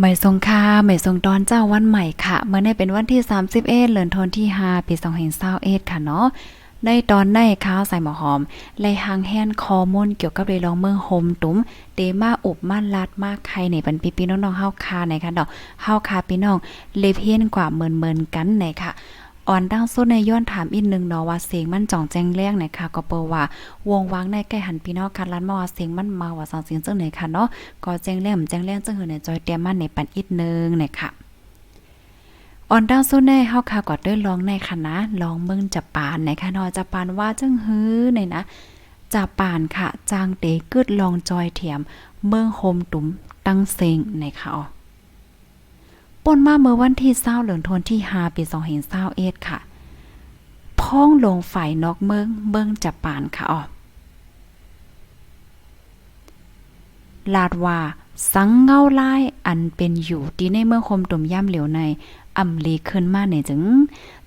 ไม่ทรงค่าไม่ทรงตอนเจ้าวันใหม่ค่ะ เมื่อในเป็นวันที่ 31เดือนธันวาคมที่5ปี2021ค่ะเนาะในตอนในข้าวใส่หมอหอมเลยหางแฮนคอมอนเกี่ยวกับเรลองเมืองโฮมตุ้มเตมาอุบม่านลัดมากใครในปันปีปีน้องๆเฮาคาในค่ะดอกเฮาคาพี่น้องเลเพียนกว่าเมินๆกันในค่ะ อ่อนดังสุดในย้อนถามอีกนึงเนาะว่าเสียงมันจ่องแจ้งแรงไหนค่ะก็เปิว่าวงวางในใกล้หันพี่น้องคันลันมาว่าเสียงมันมาว่าสังเสียงจังไหนค่ะเนาะก็แจ้งแรงแจ้งแรงจังหือในจอยเตรียมมันในปันอีกนึงในค่ะอ่อนดังสุดในเฮาค่ะก็ได้ลองในค่ะนะลองเบิ่งจะปานในค่ะเนาะจะปานว่าจังฮื้อในนะจะปานค่ะจางเตกึดลองจอยเถียม เมืองโฮมตุ้มตั้งเซงในค่ะอ๋อ ป่นมาเมื่อวันที่เศร้าเหลืองทนที่5ปี2021ค่ะ พ้องลงฝ่ายนอกเมืองเมืองจับปานค่ะอ๋อลาดว่าสังเงาลายอันเป็นอยู่ที่ในเมืองคมตุ่มย่ำเหลียวในอำลีขึ้นมาเนี่ยจึง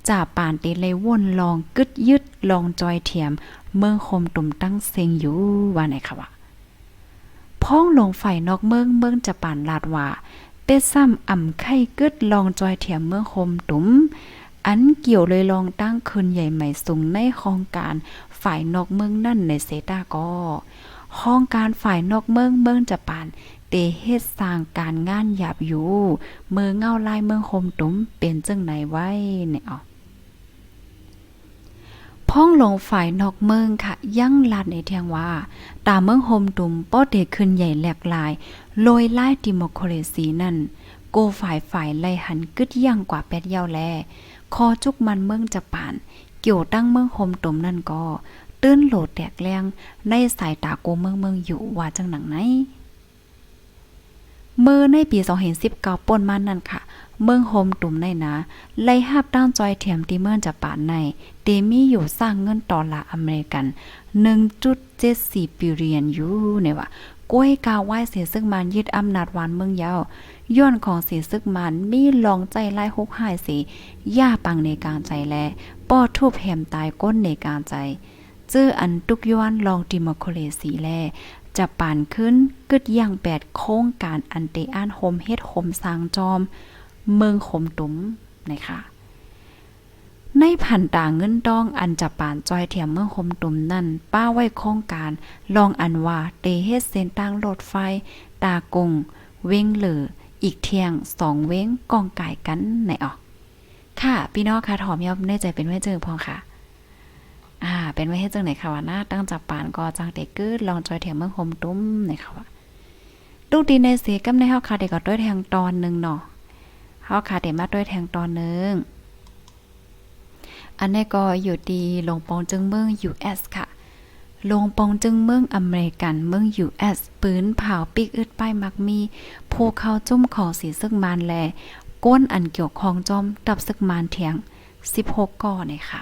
จ่าปานเตเลยวนลองกึดยึดลองจอยเทียม เมืองคมตุ่มตั้งเซงอยู่ว่าไหนคะวะพ้องลงฝ่ายนอกเมืองเมืองจะปานลาดว่า เป้ซ้ำอ่ำไข่กึดลองจอยเถียมเมืองคมตุ้ม อันเกี่ยวเลยลองตั้งคืนใหญ่ใหม่สูงในโครงการฝ่ายนอกเมืองนั่นในเซตาก็โครงการฝ่ายนอกเมืองเมืองจะปานเตเฮ็ดสร้างการงานหยาบอยู่ เมืองเงาลายเมืองคมตุ้มเป็นจังไหนไว้เนี่ยอ๋อ พ้องลงฝ่ายนอกเมืองค่ะ ยั่งลัดในเทียงว่า ตามเมืองโฮมตุ่มป้อเดขึ้นใหญ่แหลกลายโลยไล่ดิโมโครซีนั่น โกฝ่ายฝ่ายไล่หันกึดย่างกว่าแปดเย้าแล คอจุกมันเมืองจะป่าน เกี่ยวตั้งเมืองโฮมตุ่มนั่นก็ ตื้นโหลดแตกแรงในสายตาโกเมืองเมืองอยู่ว่าจังหนังไหนเมื่อในปี 2019ป่นมานั่นค่ะ เมืองโฮมตุ่มในนะ ไล่หับด้านจอยเทียมที่เมืองจะป่านในเตมีอยู่สร้างเงินดอลลาร์อเมริกัน 1.74บิลเลียนยูเนี่ยว่าก้วยกาวไหว้เสียซึ่งมันยึดอำนาจวานเมืองยาวย้อนของเสียซึกมันมีลองใจไล่ฮกหายสีย่าปังในการใจแลป้อทุบแหมตายก้นในการใจจื้ออันตุกย้อนลองดิมโครซีแลจะป่านขึ้นกึดอย่างแปดโครงการอันเตอ้านโฮมเฮ็ดโฮมสร้างจอม เมืองขมตุ้มนะคะในผันตาเงินดองอันจะปานจอยเทียมเมืองคมตุมนั่น ป้าไว้โครงการลองอันว่าเตเฮ็ดเส้นทางรถไฟ ตากง เว้งเหลือ อีกเที่ยงสองเว้งกองไก่กันไหนออก ค่ะ พี่น้องค่ะถอมยอบในใจเป็นไว้เจอพองค่ะ อ่า เป็นไว้ให้เจังไหนค่ะว่าหน้าตั้งจับปานก็จังเด็กกึดลองจอยเทียมเมืองคมตุ้มไหนค่ะว่าลูกดีในเสียกำในเฮาค่ะเด็กก็ด้วยแทงตอนหนึ่งเนาะ เฮาค่ะเดมาด้วยแทงตอนหนึง อันนี้ก็อยู่ดีลงปองจึงเมือง US ค่ะ ลงปองจึงเมืองอเมริกันเมือง US ปืนเผาปิกอึดป้ายมักมีผู้เข้าจุ่มของสีซึกมานแลก้นอันเกี่ยวของจอมดับซึกมานเถียง 16ก่อเนี่ยค่ะ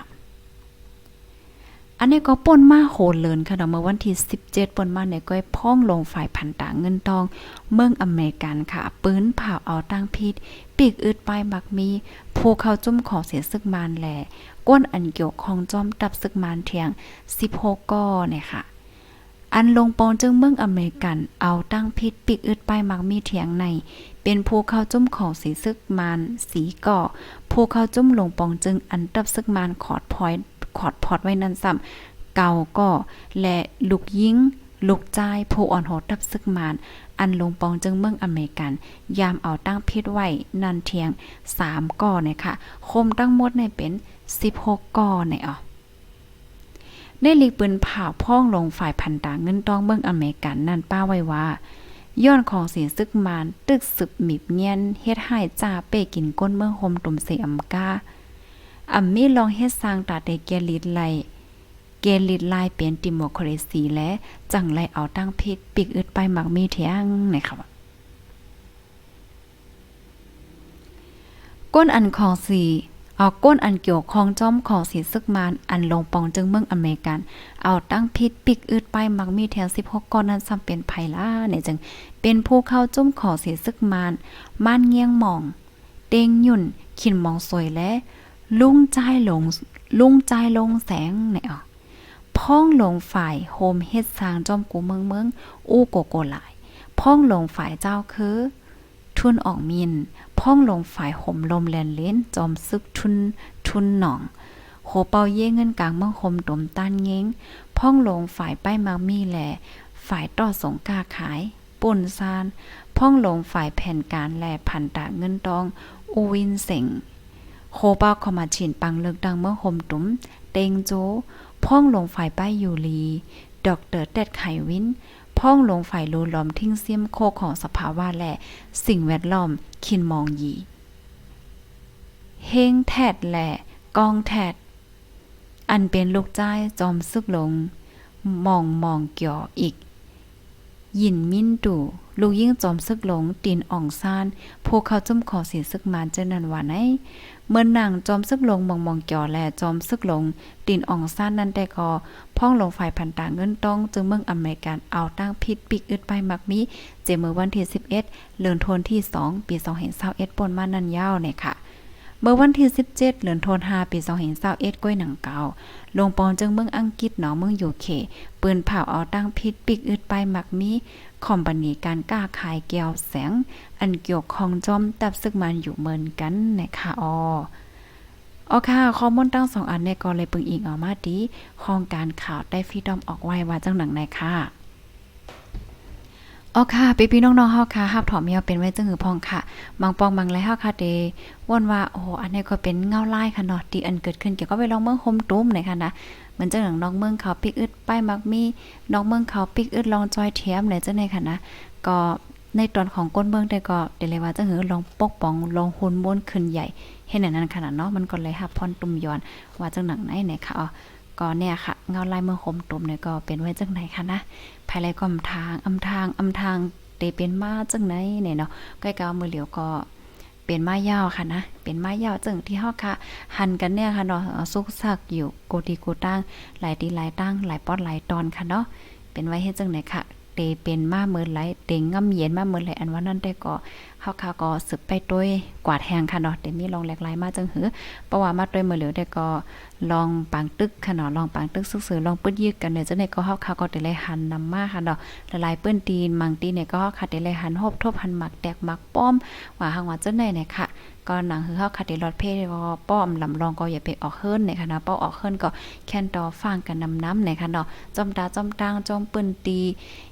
อันนี้ก็ป่นมาโหดเลินค่ะเนาะเมื่อวันที่ 17ป่นมาเนี่ยก็พ้องลงฝ่ายพันตาเงินทอง เมืองอเมริกันค่ะ ปืนเผาเอาตั้งพิษปีกอึดปลายมักมีภูเข้าจุ่มของเสียซึกมานแหลก้นอันเกี่ยวของจอมดับซึกมานเทียง 16ก้อเนี่ยค่ะ อันลงปอนจึงเมืองอเมริกัน เอาตั้งพิษปีกอึดปลายมักมีเถียงใน เป็นภูเข้าจุ่มของสีซึกมานสีก่อภูเข้าจุ่มลงปองจึงอันดับซึกมานขอดพอย ขอดพอดไว้นั่นซ้ำเก่าก็และลูกยิงลูกจ่ายผู้อ่อนโหดดับซึกมาน อันลงปองจึงเมืองอเมริกัน ยามเอาตั้งพิษไว้นันเทียง 3ก่อเนี่ยค่ะคมตั้งหมดในเป็น 16ก่อเนี่ยอ๋อในลีกปืนเผาพ่องลงฝ่ายพันตาเงินต้องเมืองอเมริกันนั่นป้าไว้ว่าย้อนของเสียซึกมาน ตึกสึบหมิบเงียนเฮ็ดให้จ่าเป้กินก้นเมืองโฮมตุ่มเสอำกา อัมมีลองเฮ็ดสร้างตาเตเกลิดไลเกลิดไลายเป็นดิโมโครซีและจังไลเอาตั้งพิษปิกอึดไปมักมีเทียงนะคะว่าก้นอันของสีเอาก้นอันเกี่ยวของจอมของสีซึกมานอันลงปองจึงเมืองอเมริกัน เอาตั้งพิษปิกอึดไปมักมีแถว16ก้อนนั้นซ้ำเป็นไผล่าเนี่ยจึงเป็นผู้เข้าจุ่มของสีซึกมานม่านเงียงหม่อง เต็งยุ่นขินมองสวยและ ลุงใจายลงลุงใจลงแสงเนี่ยอ๋อพ้องลงฝ่ายโฮมเฮ็ดสร้างจอมกูเมืองเมืองอู้โกโกหลาย พ้องลงฝ่ายเจ้าคือ ทุนออกมินพ่องลงฝ่ายห่มลมแลนเลนจอมซึกทุนทุนหนองโหเปาเย่เงินกลางเมืองคมตมต้านเง้งพ่องลงฝ่ายป้ายมักมีแหล่ฝ่ายต่อสงกาขายป่นซานพ่องลงฝ่ายแผ่นการแลพันตะเงินตองอูวินเสง โคเป้าขมาฉินปังเลิกดังเมื่อคมตุ้ม เตงโจ พ่องลงฝ่ายป้ายยูรี ดอกเตอร์แดดไขวิน พ่องลงฝ่ายรูล้อมทิ้งเสียมโคของสภาวะและ สิ่งแวดล้อมคินมองยีเฮงแทดแหละกองแทด อันเป็นลูกจ้ายจอมซึกลง มองมองเกี่ยวอีก ยินมิ้นตู่ลูกยิ่งจอมซึกหลงตีนอ่องซ่านพวกเขาจุ่มขอเสียซึกมานเจนันว่าไหนเมื่อนางจอมซึกหลงมองมองเกี่ยวแลจอมซึกหลงตีนอ่องซ่านนั่นแต่ก็พ่องลงฝ่ายพันต่างเงินต้อง จึงเมืองอเมริกันเอาตั้งพิษปิกอึดไปมักมีเจมือวันที่11เดือนธันที่ 2 ปี2021ปนมานันยาวเนี่ยค่ะ เมื่อวันที่ 17เดือนธันวาคมปี2021ก้อยหนังเก่าลงปอนจึงเมืองอังกฤษหนอเมืองยูเคปืนเผาเอาตั้งพิษปิกอึดไปมักมีคอมปานีการกล้าขายแก้วแสง อันเกี่ยวข้องจอมตับซึกมันอยู่เหมือนกันนะคะออออค่ะข้อมูลตั้งสองอันเนี่ยก็เลยปึงอิงออกมาดีของการข่าวได้ฟีดอมออกไว้ว่าจังหนังไหนค่ะ อ๋อค่ะพี่พี่น้องๆเฮาค่ะฮับถอมเมียวเป็นไว้จังหือพองค่ะบางปองบางไรเฮาค่ะเดว่นว่าโอ้โหอันนี้ก็เป็นเงาไลายค่ะเนาะที่อันเกิดขึ้นเกี่ยวกับไปลองเมืองโฮมตุ้มเลยค่ะนะเหมือนจังหนังน้องเมืองเขาปิกอึดป้ายมักมีน้องเมืองเขาปิกอึดลองจอยเทียมเลยจังได๋ค่ะนะก็ในตอนของก้นเมืองแต่ก็เดเลยว่าจังหือลองปกป้องลองหุนม้วนขึ้นใหญ่เห็นนั้นขนาดเนาะมันก็เลยฮับพรตุ่มย้อนว่าจังหนังไหนเนี่ยค่ะอ๋อ ก็เนี่ยค่ะ เงาลายเมืองคมตุ่มเนี่ยก็เป็นไว้จังไหนค่ะนะภายไรก็อำทางอำทางอำทางเตเป็นมาจังไหนเนี่ยเนาะใกล้กับมือเหลียวก็เป็นไม้ยาวค่ะนะ เป็นไม้ยาวจึงที่เฮาค่ะ หันกันเนี่ยค่ะเนาะซุกซักอยู่โกดีโกตั้งหลายตีหลายตั้งหลายป๊อดหลายตอนค่ะเนาะ เป็นไว้ให้จังไหนค่ะ เตเป็นมาเมินไหลเต็งง่ำเย็นมาเมินไหลอันว่านั่นได้ก็เฮาค่ะก็สืบไปด้วยกวาดแหงค่ะเนาะเตมีลองแหลกหลายมาจังหือเพราะว่ามาด้วยมือเหลียวได้ก็ลองปังตึกค่ะเนาะลองปังตึกซื่อๆลองปึดยึกกันเนี่ยจังได๋ก็เฮาค่ะก็ได้เลยหันนำมาค่ะเนาะละลายเปิ้นตีนมังตีเนี่ยก็เฮาค่ะได้เลยหันฮบทบหันหมักแตกหมักป้อมว่าหังว่าจังได๋เนี่ยค่ะ ก็หนังคือเฮาคัดได้รอดเพศก็ป้อมลำรองก็อย่าไปออกเฮิรนในค่ะเป้อออกเฮิรนก็แค่นต่อฟังกันนำน้ำในค่ะจอมตาจอมตางจอมปืนตี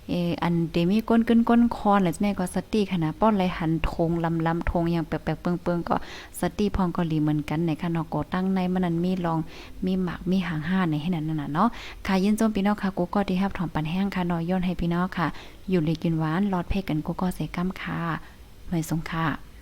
เอออันเดมีก้นกึ้นก้นคอนแล้วจังได๋ก็สติค่ะป้อนไหลหันทงลำลำทงอย่างแปลกๆเปิงๆก็สติพองก็ลีเหมือนกันในค่ะก็ตั้งในมันนั้นมีรองมีหมากมีหางห้าในให้นั้นน่ะเนาะค่ะยินจมพี่น้องค่ะกูก็ที่รับถอมปันแห้งค่ะนาะย้อนให้พี่น้องค่ะ อยู่เลยกินหวานรอดเพกกันกูก็เสกัมค่ะไม่สงค่ะ